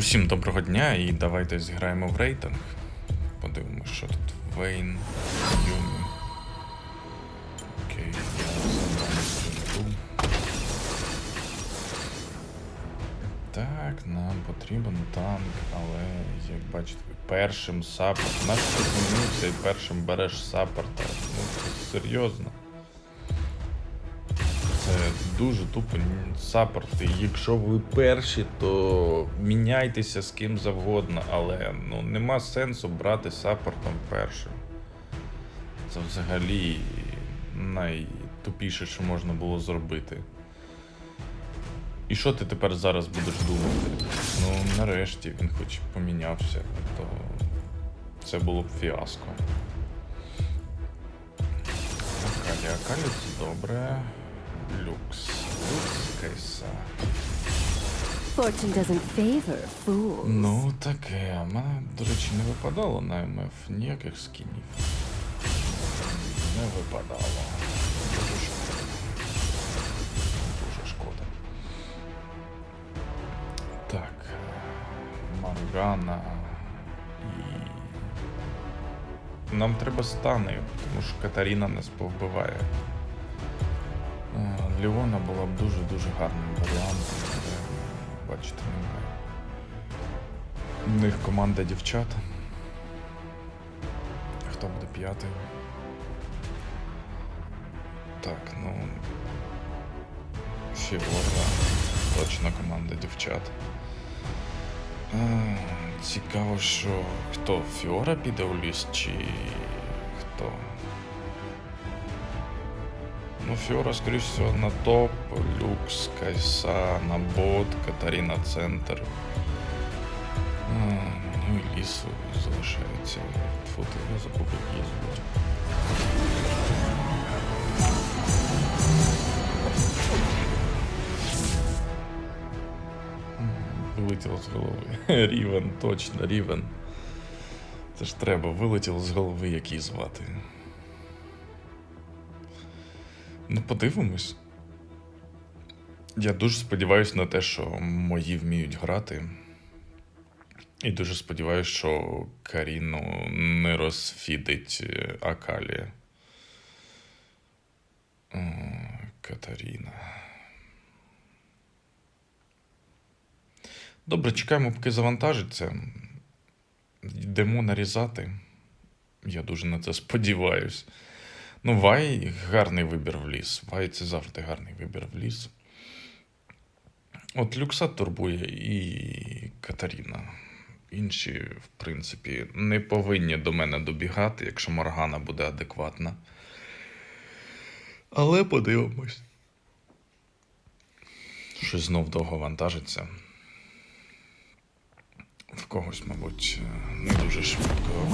Усім доброго дня і давайте зіграємо в рейтинг. Подивимось, що тут. Вейн, Юмі. Окей, я. Так, нам потрібен танк, але як бачите, першим саппорт. Наш змінився і першим береш саппорта. Ну, це серйозно. Дуже тупо н- саппорти. Якщо ви перші, то міняйтеся з ким завгодно, але ну, нема сенсу брати саппортом першим. Це взагалі найтупіше, що можна було зробити. І що ти тепер зараз будеш думати? Ну, нарешті він хоч помінявся, то це було б фіаско. Акалі, Акалі це добре. Люкс. Люкс Кайса. Fortune doesn't favor fools. Ну, таке. А мене, до речі, не випадало на МФ ніяких скінів. Не випадало. Дуже шкода. Дуже шкода. Так. Мангана і. Нам треба стани, тому що Катаріна нас повбиває. Е, Леона була б дуже-дуже гарним варіантом, але бачите, немає. У них команда дівчат. Хто буде п'ятий? Так, ну. Фіора. Точно команда дівчат. А, цікаво, що хто Фіора піде у ліс, чи хто? Ну, Фіора, скоріш всього, на топ, Люкс, Кайса, на бот, Катаріна центр. Ну і лісу залишається. Фу, ти я як її Вилетіло з голови. Рівен, точно, Рівен. Це ж треба, вилетіло з голови, як її звати. Ну, подивимось. Я дуже сподіваюся на те, що мої вміють грати. І дуже сподіваюся, що Каріну не розфідить е, Акалі. Катаріна. Добре, чекаємо, поки завантажиться. Йдемо нарізати. Я дуже на це сподіваюсь. Ну, Вай гарний вибір в ліс. Вай це завжди гарний вибір в ліс. От Люкса турбує і Катаріна. Інші, в принципі, не повинні до мене добігати, якщо Моргана буде адекватна. Але подивимось. Щось знов довго вантажиться. В когось, мабуть, не дуже швидко.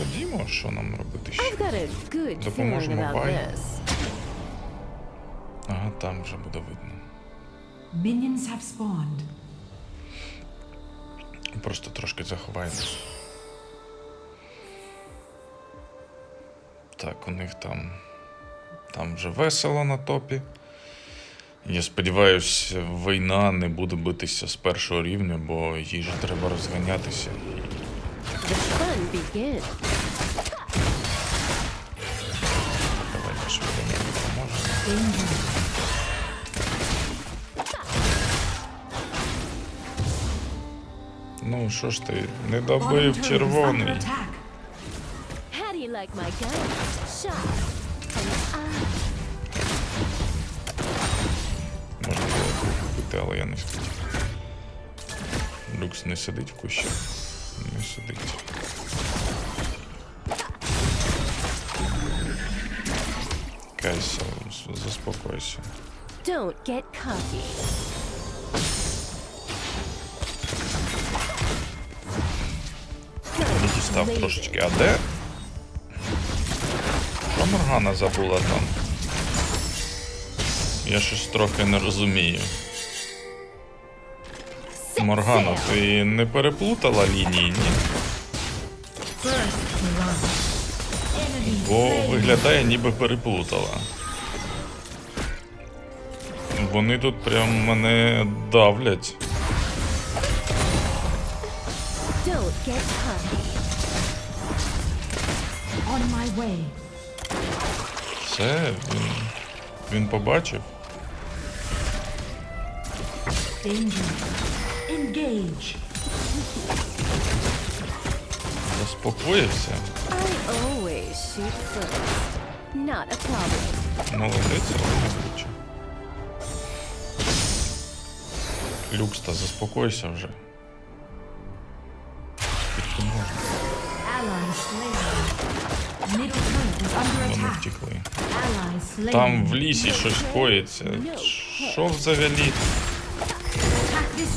Ходімо, що нам робити ще? I've got a good feeling Допоможемо this. Ага, там вже буде видно. Minions have spawned. Просто трошки заховаємось. Так, у них там. Там вже весело на топі. Я сподіваюся, війна не буде битися з першого рівня, бо їй же треба розганятися. The fun begins. Давайте швиденько допоможемо. Ну, що ж ти, не добив червоний. How do you like my gun? Shot. Можна було купити, але я не хотів. Люкс не сидить в кущі. Не сидить. Кайся, заспокойся. Don't get cocky. Не дістав трошечки. А де? Що Моргана забула там? Я щось трохи не розумію. Sit Моргано, ти не переплутала лінії, ні? Бо виглядає, ніби переплутала. Вони тут прям мене давлять. Все, він, він побачив. Danger. Engage. Заспокоївся. I always shoot first. Not a problem. Молодець, але не влучив. Люкста, заспокойся вже. Скільки можна? Ally slain. Middle turret is under Вони attack. втекли. Ally slain. Там в лісі щось коїться. Що взагалі?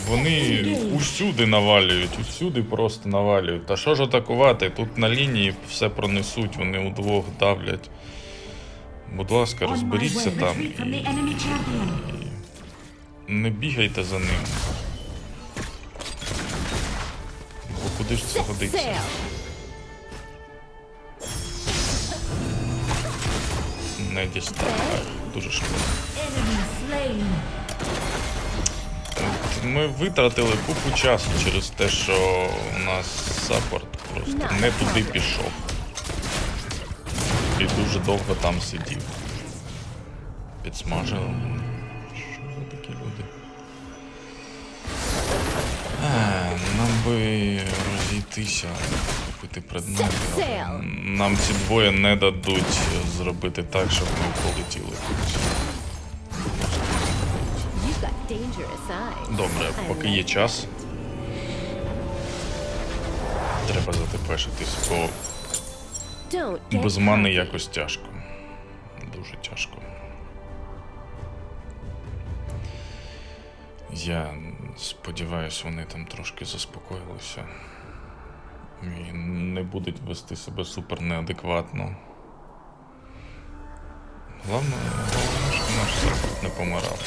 Вони усюди навалюють, усюди просто навалюють. Та що ж атакувати? Тут на лінії все пронесуть, вони удвох давлять. Будь ласка, розберіться там і не бігайте за ним. Бо куди ж це годиться? Не дістав. Дуже шкода. От Ми витратили купу часу через те, що у нас саппорт просто не туди пішов. І дуже довго там сидів. Підсмажили. Що за такі люди? А, нам би розійтися, купити предмети. але Нам ці двоє не дадуть зробити так, щоб ми полетіли кудись. Добре, поки є час. Треба затепешитись, бо без мани якось тяжко. Дуже тяжко. Я сподіваюся, вони там трошки заспокоїлися. І не будуть вести себе супер неадекватно. Головне, наш саппорт не помирав.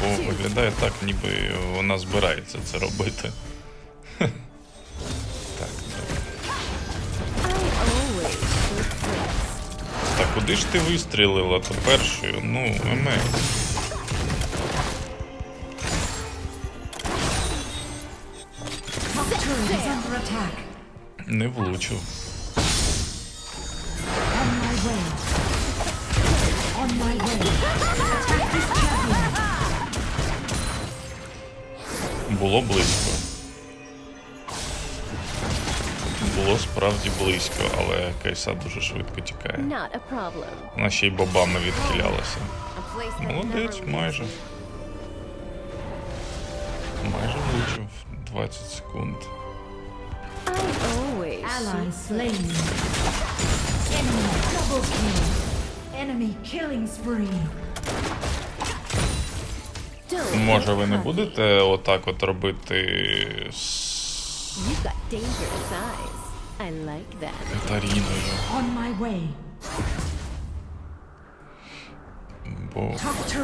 Бо виглядає так, ніби вона збирається це робити. Так. Та куди ж ти вистрілила то першою? Ну, attack. Не влучив. On my way. Attack this champion. Було близько. Було справді близько, але Кайса дуже швидко тікає. Вона ще й бобами відхилялася. Молодець, майже. Майже влучив 20 секунд. Shoot slain. Enemy double kill. Enemy killing spree. Може, ви не будете отак от робити з You've got dangerous eyes. I like that. Катаріною? On my way. Бо.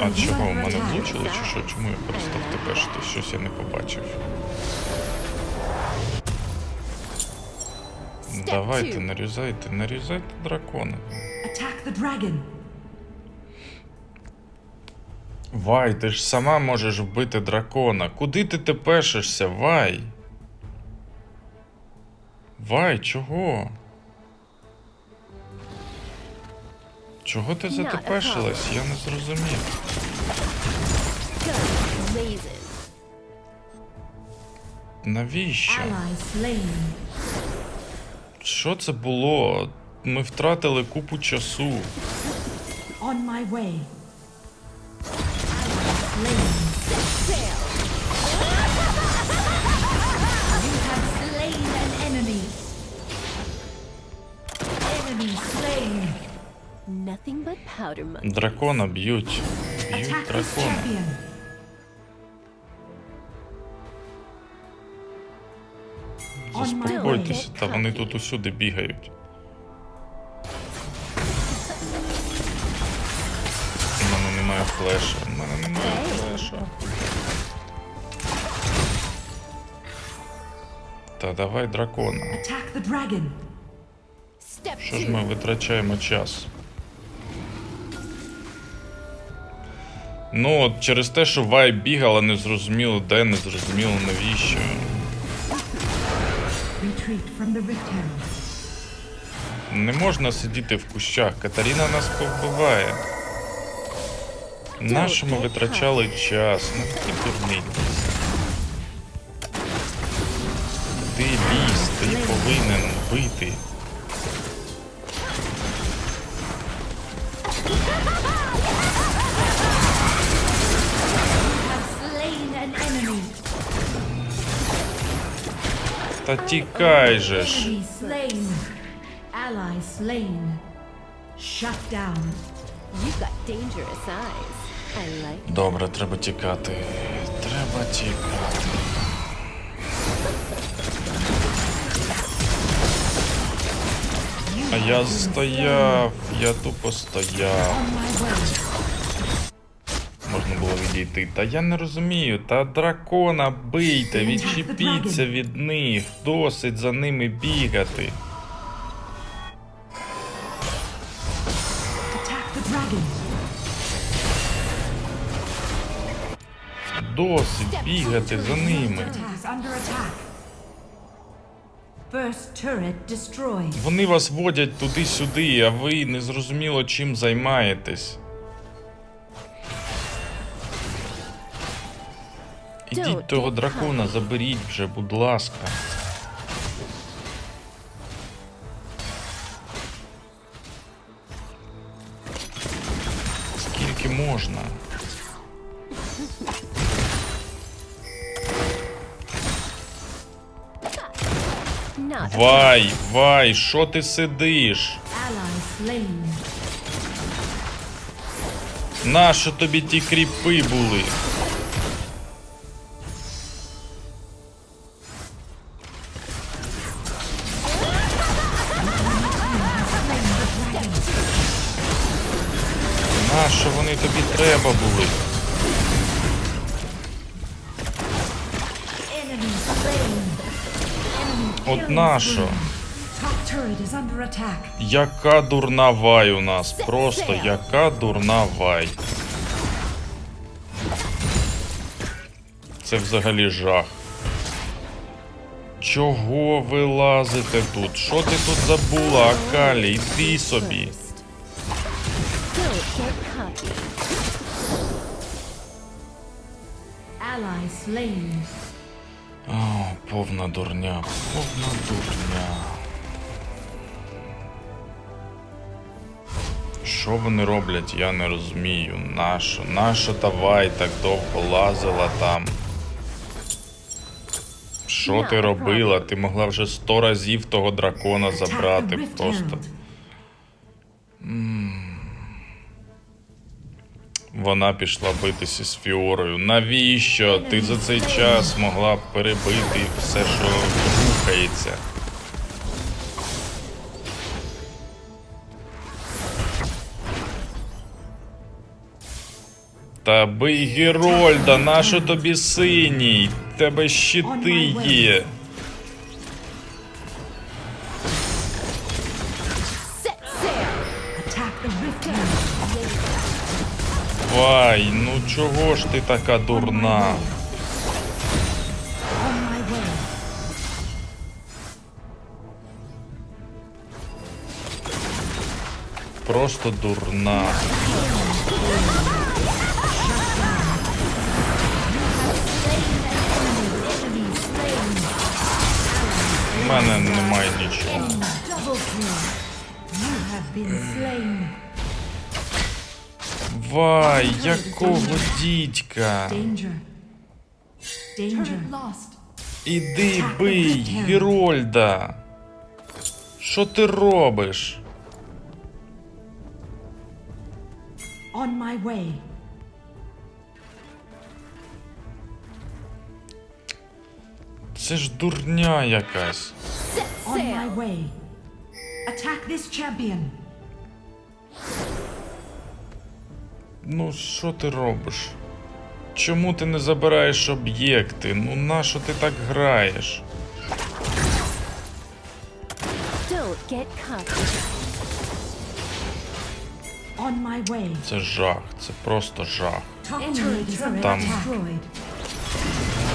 А чого в мене влучили чи що? Чому я перестав тепешити? Щось я не побачив. Давайте, нарізайте, нарізайте дракона. Attack the dragon. Вай, ти ж сама можеш вбити дракона. Куди ти тепешишся, Вай? Вай, чого? Чого ти затепешилась? Я не зрозумів. Навіщо? Що це було? Ми втратили купу часу. On my way. Дракона б'ють. Б'ють дракона. Заспокойтеся, та вони тут усюди бігають. У мене немає флеша. Мене. Та давай дракона. Що ж ми витрачаємо час? Ну, от через те, що Вай бігала, не зрозуміло де, не зрозуміло навіщо. Не можна сидіти в кущах. Катаріна нас повбиває. Нащо ми витрачали час? Ну такі дурниці. Ти ліс, ти повинен бити. Та тікай же ж. Shut down. You've got dangerous eyes. I like Добре, треба тікати. Треба тікати. А я стояв, я тупо стояв. Можна було відійти. Та я не розумію. Та дракона бийте, відчепіться від них. Досить за ними бігати. Досить бігати за ними. Вони вас водять туди-сюди, а ви не зрозуміло чим займаєтесь. Ідіть того дракона, заберіть вже, будь ласка. Вай, вай, що ти сидиш? Нащо тобі ті кріпи були? Нащо вони тобі треба були? От attack. Яка дурна вай у нас? Просто яка дурна вай. Це взагалі жах. Чого ви лазите тут? Що ти тут забула, Акалі? Іди собі. Ally slain. О, повна дурня, повна дурня. Що вони роблять, я не розумію. Нащо? Нащо та вай так довго лазила там? Що ти робила? Ти могла вже сто разів того дракона забрати просто. Вона пішла битися з Фіорою. Навіщо? Ти за цей час могла б перебити все, що рухається. Та бий Герольда, нащо тобі синій? Тебе щити є. Вай, ну чого ж ти така дурна? Просто дурна. У мене немає нічого. Double kill. You have been slain. Вай, якого дідька? Іди бий, Герольда. Що ти робиш? On my way. Це ж дурня якась. On my way. Attack this champion. Ну, що ти робиш? Чому ти не забираєш об'єкти? Ну нащо ти так граєш? Це жах, це просто жах. Там. destroyed.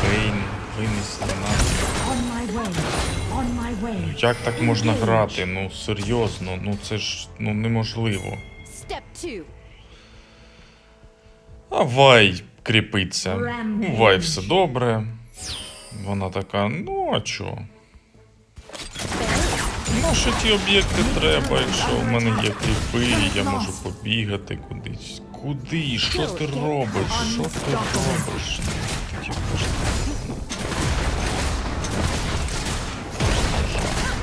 Кейн винесли нас. Way. Як так можна грати? Ну серйозно, ну це ж ну неможливо. Step two. А Вай кріпиться. Вай все добре. Вона така, ну а чо? Ну, що ті об'єкти треба, якщо в мене є кріпи, я можу побігати кудись. Куди? Що ти робиш? Що ти робиш?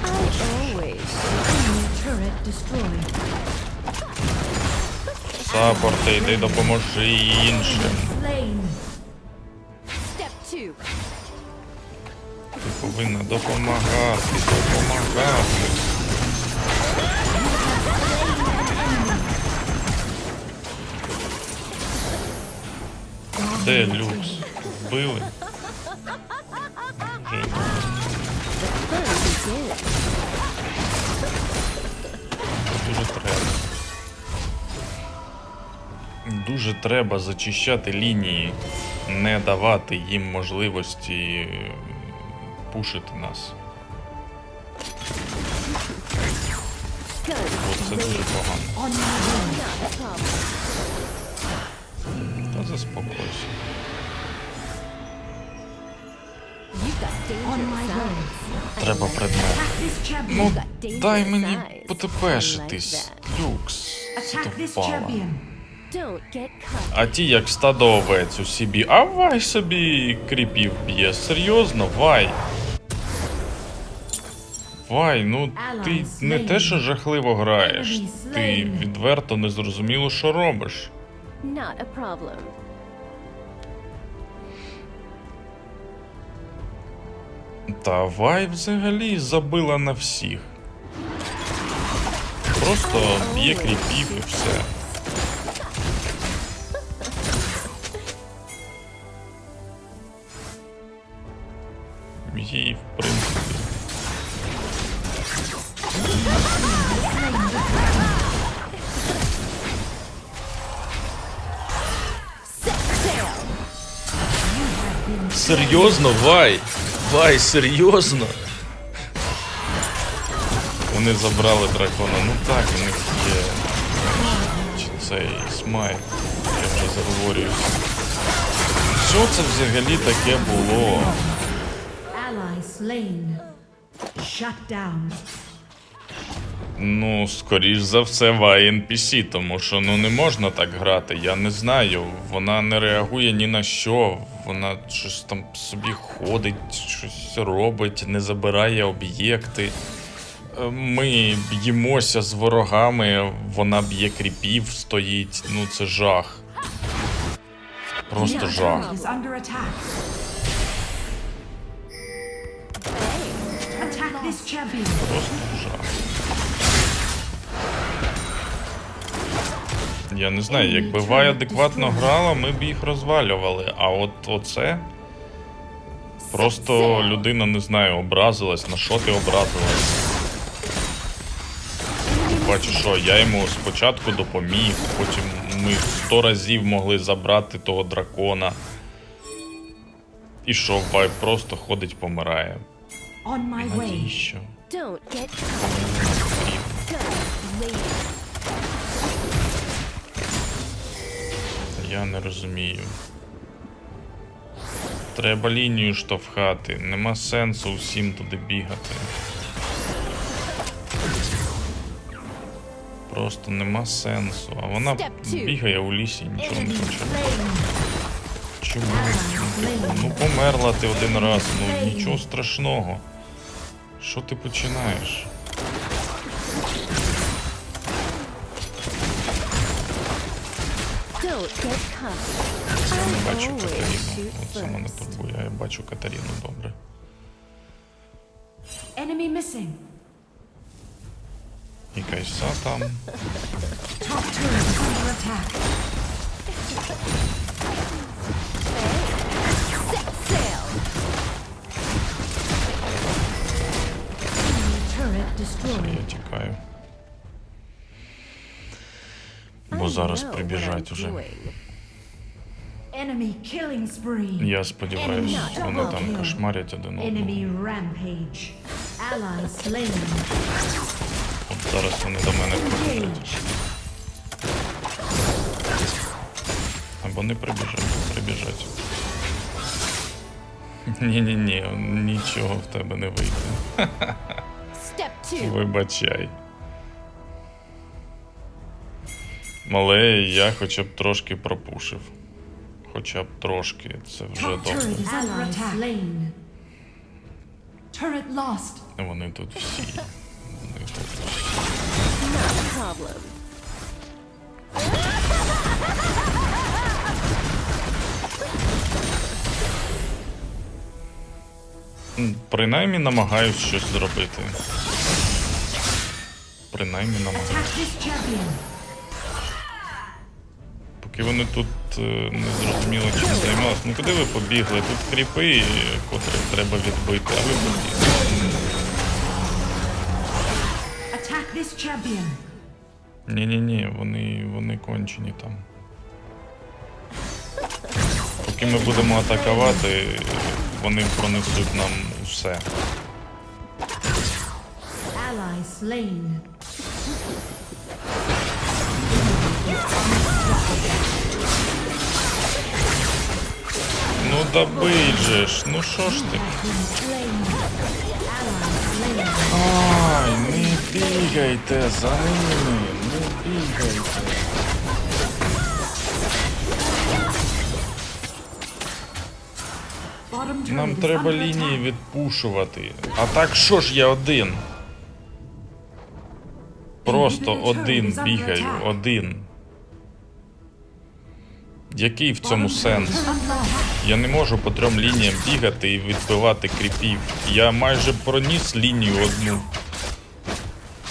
Always. Turret destroyed. Саппорти, йди допоможи іншим. Ти повинна допомагати, допомагати. Де люкс? Вбили? Дуже треба зачищати лінії, не давати їм можливості е, пушити нас. Це дуже погано. Та заспокойся. Треба предмет. Ну, дай мені потепешитись, люкс. Attack А ті, як стадо овець у собі, а вай собі кріпів б'є. Серйозно, вай. Вай, ну ти не те, що жахливо граєш. Ти відверто не зрозуміло, що робиш. Та Вай взагалі забила на всіх. Просто б'є кріпів і все. Їй, в принципі. Серйозно, Вай? Вай, серйозно? Вони забрали дракона. Ну так, у них є. Цей смайт. Я вже заговорююся. Що це взагалі таке було? Slain. Shut down. Ну, скоріш за все, Вай NPC, тому що ну не можна так грати. Я не знаю. Вона не реагує ні на що. Вона щось там собі ходить, щось робить, не забирає об'єкти. Е, Ми б'ємося з ворогами, вона б'є кріпів, стоїть. Ну це жах. Просто жах. This champion. Я не знаю, якби Вай адекватно грала, ми б їх розвалювали. А от оце. Просто людина, не знаю, образилась. На що ти образилась? Бачу, що я йому спочатку допоміг, потім ми сто разів могли забрати того дракона. І що, Вай просто ходить, помирає. On my way. Навіщо? Don't get. Later. Я не розумію. Треба лінію штовхати. Нема сенсу всім туди бігати. Просто нема сенсу. А вона бігає у лісі і нічого не хоче. Чому? Ну померла ти один раз, ну нічого страшного. Що ти починаєш? Don't get caught. Я не I бачу always Катерину. shoot Оце мене first. турбує. Я бачу Катерину добре. Enemy missing. І Кайса там. Top turret is under attack. Тікаю. Бо зараз прибіжать уже. Я сподіваюся, вони там кошмарять один одного. От зараз вони до мене прибіжать. Або не прибіжать, прибіжать. Ні-ні-ні, нічого в тебе не вийде. Вибачай. Мале, я хоча б трошки пропушив. Хоча б трошки, це вже добре. Вони тут всі. Вони тут всі. Принаймні намагаюсь щось зробити. Принаймні. Attack. Поки вони тут е, не зрозуміло чим займалися. Ну куди ви побігли? Тут кріпи, котрих треба відбити, а ви побігли. Ні-ні-ні, вони, вони кончені там. Поки ми будемо атакувати, вони пронесуть нам все. Ну добий же ж, ну що ж ти? Ай, не бігайте за ними, не бігайте. Нам треба лінії відпушувати. А так що ж я один? Просто один бігаю, один. Який в цьому сенс? Я не можу по трьом лініям бігати і відбивати кріпів. Я майже проніс лінію одну.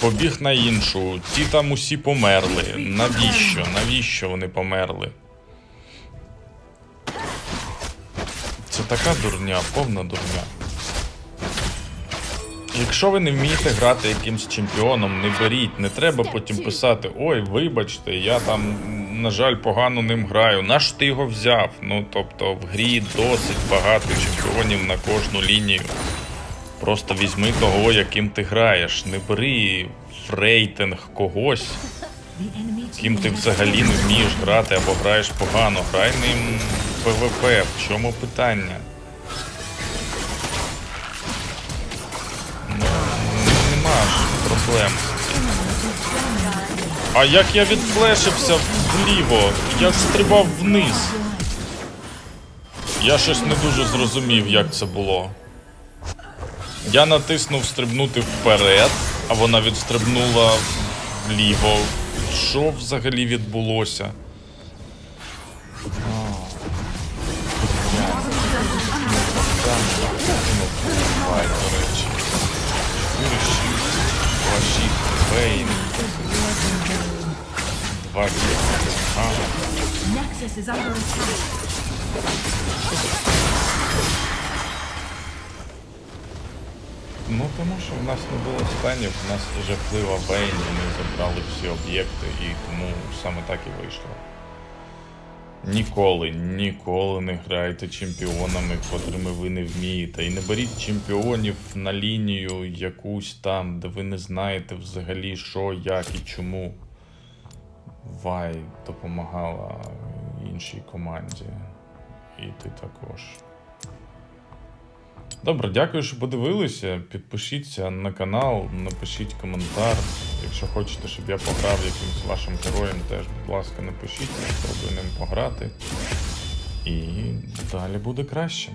Побіг на іншу. Ті там усі померли. Навіщо? Навіщо вони померли? Це така дурня, повна дурня. Якщо ви не вмієте грати якимсь чемпіоном, не беріть, не треба потім писати: ой, вибачте, я там, на жаль, погано ним граю. Наш ти його взяв? Ну тобто в грі досить багато чемпіонів на кожну лінію. Просто візьми того, яким ти граєш. Не бери в рейтинг когось, ким ти взагалі не вмієш грати або граєш погано. Грай ним ПВП. В чому питання? Проблем. А як я відфлешився вліво, як стрибав вниз. Я щось не дуже зрозумів, як це було. Я натиснув стрибнути вперед, а вона відстрибнула вліво. Що взагалі відбулося? 2 6, ага. Nexus is under attack. Ну, тому що в нас не було станів, в нас жахлива Бейн, ми забрали всі об'єкти, і тому саме так і вийшло. Ніколи, ніколи не грайте чемпіонами, котрими ви не вмієте. І не беріть чемпіонів на лінію якусь там, де ви не знаєте взагалі, що, як і чому. Вай допомагала іншій команді. І ти також. Добре, дякую, що подивилися. Підпишіться на канал, напишіть коментар. Якщо хочете, щоб я пограв якимось вашим героєм, теж, будь ласка, напишіть, спробую ним пограти. І далі буде краще.